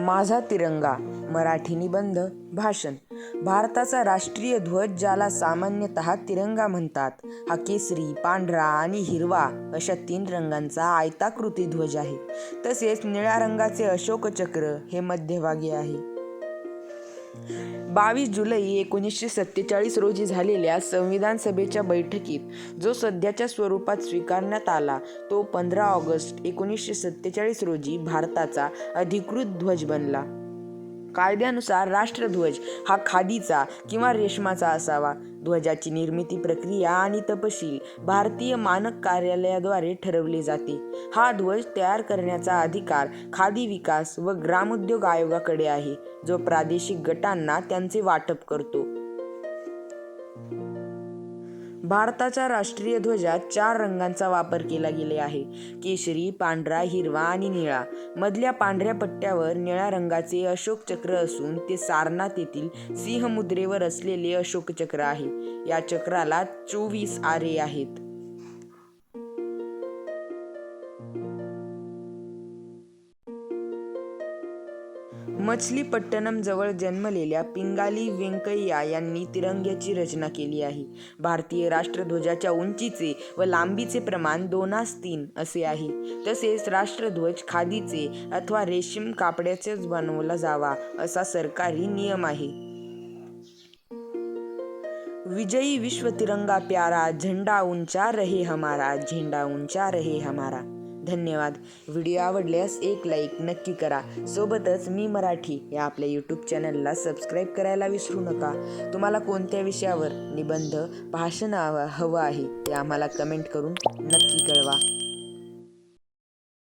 माझा तिरंगा मराठी निबंध भाषण. भारताचा राष्ट्रीय ध्वज ज्याला सामान्यतः तिरंगा म्हणतात हा केसरी पांढरा आणि हिरवा अशा तीन रंगांचा आयताकृती ध्वज आहे. तसेच निळ्या रंगाचे अशोक चक्र हे मध्यभागी आहे. बावीस जुलै एकोणीसशे सत्तेचाळीस रोजी झालेल्या संविधान सभेच्या बैठकीत जो सध्याच्या स्वरूपात स्वीकारण्यात आला तो पंधरा ऑगस्ट एकोणीसशे सत्तेचाळीस रोजी भारताचा अधिकृत ध्वज बनला. कायद्यानुसार राष्ट्रध्वज हा खादीचा किंवा रेशमाचा असावा. ध्वजाची निर्मिती प्रक्रिया आणि तपशील भारतीय मानक कार्यालयाद्वारे ठरवले जाते. हा ध्वज तयार करण्याचा अधिकार खादी विकास व ग्रामोद्योग आयोगाकडे आहे जो प्रादेशिक गटांना त्यांचे वाटप करतो. भारताच्या राष्ट्रीय ध्वजात चार रंगांचा वापर केला गेले आहे. केशरी पांढरा हिरवा आणि निळा. मधल्या पांढऱ्या पट्ट्यावर निळ्या रंगाचे अशोक चक्र असून ते सारनाथ येथील सिंहमुद्रेवर असलेले अशोक चक्र आहे. या चक्राला चोवीस आरे आहेत. मछलीपट्टणम जवळ जन्मलेल्या पिंगाली व्यंकय्या यांनी तिरंग्याची रचना केली आहे. भारतीय राष्ट्रध्वजाच्या उंचीचे व लांबीचे प्रमाण दोनास तीन असे आहे. तसेच राष्ट्रध्वज खादीचे अथवा रेशीम कापड्याचेच बनवला जावा असा सरकारी नियम आहे. विजयी विश्व तिरंगा प्यारा झेंडा ऊंचा रहे हमारा झेंडा ऊंचा रहे हमारा. धन्यवाद. व्हिडिओ आवडल्यास एक लाईक नक्की करा. सोबतच मी मराठी या आपल्या यूट्यूब चॅनलला सबस्क्राईब करायला विसरू नका. तुम्हाला कोणत्या विषयावर निबंध भाषण हवं हवं आहे ते आम्हाला कमेंट करून नक्की कळवा.